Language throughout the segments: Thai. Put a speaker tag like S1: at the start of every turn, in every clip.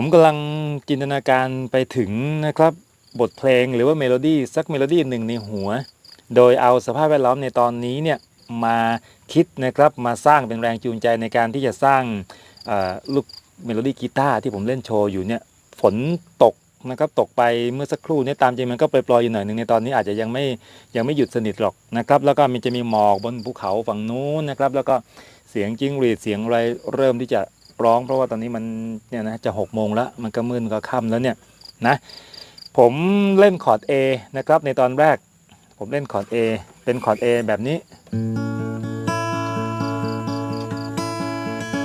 S1: ผมกำลังจินตนาการไปถึงนะครับบทเพลงหรือว่าเมโลดี้สักเมโลดี้หนึ่งในหัว โดยเอาสภาพแวดล้อมในตอนนี้เนี่ยมาคิดนะครับมาสร้างเป็นแรงจูงใจในการที่จะสร้างลูกเมโลดี้กีตาร์ที่ผมเล่นโชว์อยู่เนี่ยฝนตกนะครับตกไปเมื่อสักครู่เนี้ตามจริงมันก็ปล่อยๆอยู่หน่อยหนึ่งในตอนนี้อาจจะยังไม่ยังไม่หยุดสนิทหรอกนะครับแล้วก็มันจะมีหมอกบนภูเขาฝั่งนู้นนะครับแล้วก็เสียงจิ้งหรีดเสียงอะไรเริ่มที่จะ ร้อง เพราะว่าตอนนี้มันเนี่ยนะจะหกโมงแล้วมันก็มืดก็ค่ำแล้วเนี่ยนะผมเล่นคอร์ด A นะครับในตอนแรก ผมเล่นคอร์ด A เป็นคอร์ด A แบบนี้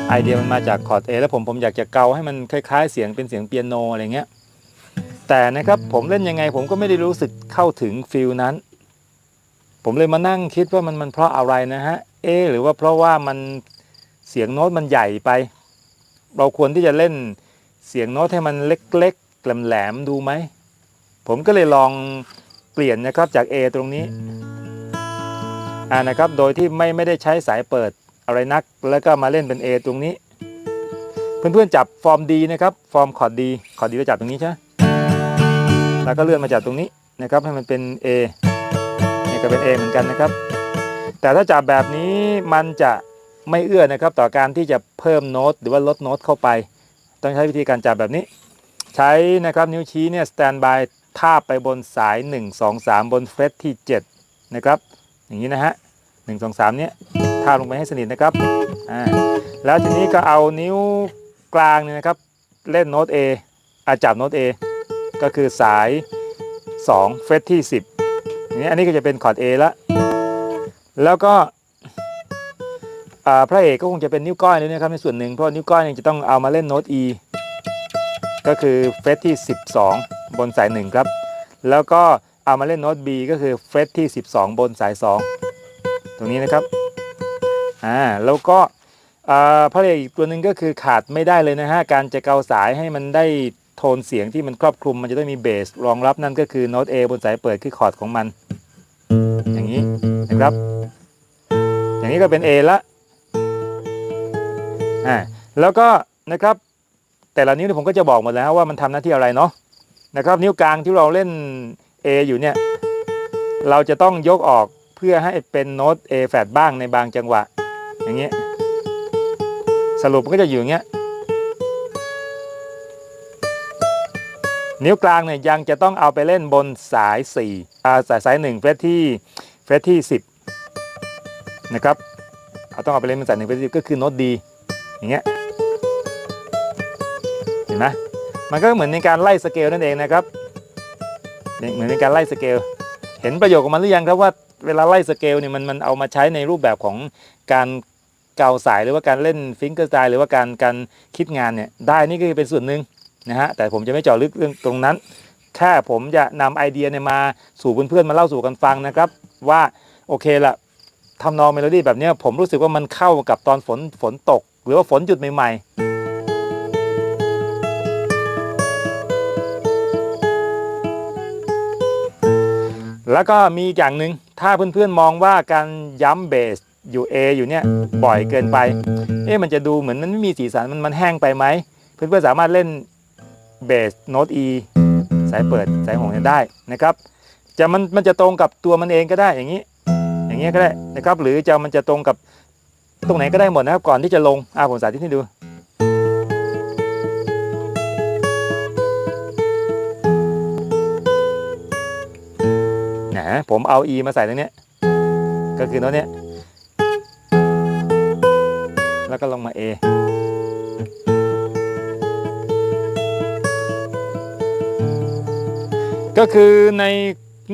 S1: ไอเดียมันมาจากคอร์ด A แล้วผมผมอยากจะเกาให้มันคล้ายๆ เสียงเป็นเสียงเปียโนอะไรเงี้ยแต่นะครับผมเล่นยังไงผมก็ไม่ได้รู้สึกเข้าถึงฟิลนั้น ผมเลยมานั่งคิดว่ามันมันเพราะอะไรนะฮะเอหรือว่าเพราะว่ามันเสียงโน้ตมันใหญ่ไป เราควรที่จะเล่นเสียงโน้ตให้มันเล็กๆแหลมๆดูไหม ผมก็เลยลองเปลี่ยนนะครับจาก A ตรงนี้อ่านะครับโดยที่ไม่ไม่ได้ใช้สายเปิดอะไรนัก แล้วก็มาเล่นเป็น A ตรงนี้ เพื่อนๆจับฟอร์มดีนะครับฟอร์มคอร์ดดีคอร์ดดีเราจับตรงนี้ใช่ไหมแล้วก็เลื่อนมาจับตรงนี้นะครับให้มันเป็น A นี่ยก็เป็น A เหมือนกันนะครับ แต่ถ้าจับแบบนี้มันจะ ไม่เอื้อนะครับต่อการที่จะเพิ่มโน้ตหรือว่าลดโน้ตเข้าไป ต้องใช้วิธีการจับแบบนี้ ใช้นะครับนิ้วชี้เนี่ยสแตนบายทาบไปบนสาย 1 2 3 บนเฟรตที่ 7 นะครับ อย่างนี้นะฮะ1 2 3เนี้ยทาบลงไปให้สนิทนะครับอ่าแล้วทีนี้ก็เอานิ้วกลางเนี่ยนะครับ เล่นโน้ต A อาจับโน้ต A ก็คือสาย 2 เฟรตที่ 10อย่างนี้อันนี้ก็จะเป็นคอร์ด A ละแล้วก็ พระเอกก็คงจะเป็นนิ้วก้อยเลยนะครับในส่วนหนึ่งเพราะนิ้วก้อยเนี่ยจะต้องเอามาเล่นโน้ต E ก็คือเฟรตที่ 12 บนสาย 1 ครับ แล้วก็เอามาเล่นโน้ต B ก็คือเฟรตที่ 12 บนสาย 2 ตรงนี้นะครับอ่าแล้วก็อ่าพระเอกอีกตัวหนึ่งก็คือขาดไม่ได้เลยนะฮะการจะเกาสายให้มันได้โทนเสียงที่มันครอบคลุมมันจะต้องมีเบสรองรับนั่นก็คือโน้ต A บนสายเปิดคือคอร์ดของมัน อย่างนี้นะครับ อย่างนี้ก็เป็น A ละ อ่าแล้วก็นะครับแต่ละนิ้วผมก็จะบอกหมดแล้วว่ามันทำหน้าที่อะไรเนาะนะครับ นิ้วกลางที่เราเล่น A อยู่เนี่ย เราจะต้องยกออกเพื่อให้เป็นโน้ต A แฟดบ้างในบางจังหวะ อย่างเงี้ยสรุปมันก็จะอยู่อย่างเงี้ยนิ้วกลางเนี่ยยังจะต้องเอาไปเล่นบนสาย4อ่าสายสาย1เฟรตที่เฟรตที่ 10 นะครับเอาต้องเอาไปเล่นบนสาย1เฟรตที่10ก็คือโน้ต D อย่างเงี้ยเห็นไหมมันก็เหมือนในการไล่สเกลนั่นเองนะครับเหมือนในการไล่สเกลเห็นประโยชน์ของมันหรือยังครับว่าเวลาไล่สเกลเนี่ยมันมันเอามาใช้ในรูปแบบของการเกาสายหรือว่าการเล่นฟิงเกอร์สไตล์หรือว่าการการคิดงานเนี่ยได้นี่ก็คือเป็นส่วนหนึ่งนะฮะแต่ผมจะไม่เจาะลึกเรื่องตรงนั้นแค่ผมจะนำไอเดียเนี่ยมาสู่เพื่อนๆมาเล่าสู่กันฟังนะครับ ว่าโอเคละทำนองเมโลดี้แบบนี้ผมรู้สึกว่ามันเข้ากับตอนฝนฝนตก หรือว่าฝนหยุดใหม่ๆ แล้วก็มีอย่างหนึ่งถ้าเพื่อนๆมองว่าการย้ำเบสอยู่ A อยู่เนี่ยบ่อยเกินไป เอ๊ะมันจะดูเหมือนมันไม่มีสีสันมันมันแห้งไปไหม เพื่อนๆสามารถเล่นเบสโน้ต E สายเปิดสายหงเนี่ยได้นะครับจะมันมันจะตรงกับตัวมันเองก็ได้อย่างนี้ อย่างเงี้ยก็ได้นะครับ หรือจะมันจะตรงกับ ตรงไหนก็ได้หมดนะครับก่อนที่จะลงอ่าผมสาธิตให้ดูนะผมเอา e มาใส่ตรงนี้ก็คือโน้ตเนี้ยแล้วก็ลงมา a ก็คือใน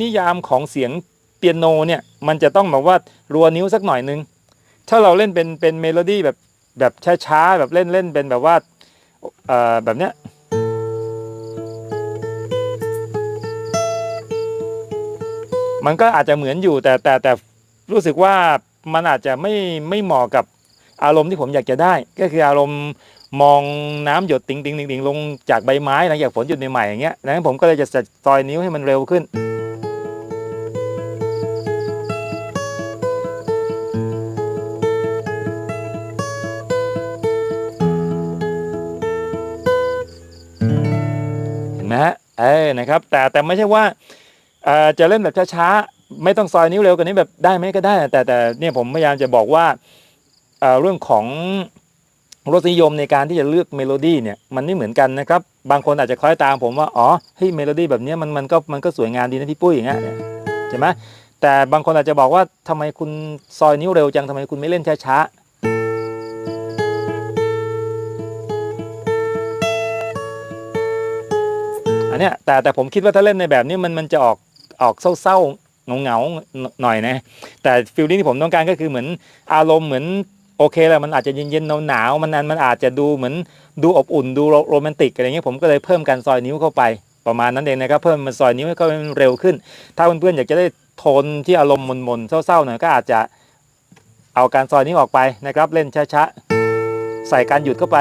S1: นิยามของเสียงเปียโนเนี่ย มันจะต้องแบบว่ารัวนิ้วสักหน่อยนึง ถ้าเราเล่นเป็นเป็นเมโลดี้แบบแบบช้าๆแบบเล่นเล่นเป็นแบบว่าเอ่อแบบเนี้ยมันก็อาจจะเหมือนอยู่แต่แต่แต่รู้สึกว่ามันอาจจะไม่ไม่เหมาะกับอารมณ์ที่ผมอยากจะได้ ก็คืออารมณ์มองน้ำหยดติงติงติงติงลงจากใบไม้หลังจากฝนหยุดใหม่ๆอย่างเงี้ยดังนั้นผมก็เลยจะซอยนิ้วให้มันเร็วขึ้น นะครับ แต่แต่ไม่ใช่ว่าจะเล่นแบบช้าๆไม่ต้องซอยนิ้วเร็วกว่านี้แบบได้ไหมก็ได้ แต่แต่เนี่ยผมพยายามจะบอกว่าเรื่องของรสนิยมในการที่จะเลือกเมโลดี้เนี่ยมันไม่เหมือนกันนะครับ บางคนอาจจะคล้อยตามผมว่าอ๋อเฮ้ยเมโลดี้แบบนี้มันมันก็มันก็สวยงามดีนะพี่ปุ้ยอย่างเงี้ยใช่ไหมแต่บางคนอาจจะบอกว่าทำไมคุณซอยนิ้วเร็วจังทำไมคุณไม่เล่นช้าๆ เนี้ยแต่แต่ผมคิดว่าถ้าเล่นในแบบนี้มันมันจะออกออกเศร้าๆเงาๆหน่อยนะแต่ฟิลลิ่งที่ผมต้องการก็คือเหมือนอารมณ์เหมือนโอเคแหละมันอาจจะเย็นๆหนาวๆมันนั้นมันอาจจะดูเหมือนดูอบอุ่นดูโรแมนติกอะไรเงี้ยผมก็เลยเพิ่มการซอยนิ้วเข้าไปประมาณนั้นเองนะครับเพิ่มมันซอยนิ้วให้เข้าให้มันเร็วขึ้น ถ้าเพื่อนๆอยากจะได้โทนที่อารมณ์มนๆเศร้าๆหน่อยก็อาจจะเอาการซอยนิ้วออกไปนะครับ เล่นช้าๆใส่การหยุดเข้าไป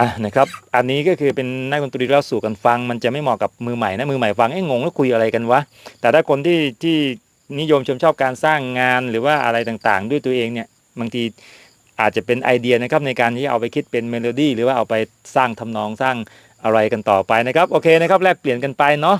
S1: อะนะครับอันนี้ก็คือเป็นนักดนตรีเล่าสู่กันฟัง มันจะไม่เหมาะกับมือใหม่นะมือใหม่ฟังไอ้งงแล้วคุยอะไรกันวะแต่ถ้าคนที่ที่นิยมชมชอบการสร้างงานหรือว่าอะไรต่างๆ ด้วยตัวเองเนี่ยบางทีอาจจะเป็นไอเดียนะครับในการที่เอาไปคิดเป็นเมโลดี้หรือว่าเอาไปสร้างทำนองสร้างอะไรกันต่อไปนะครับโอเคนะครับแลกเปลี่ยนกันไปเนาะ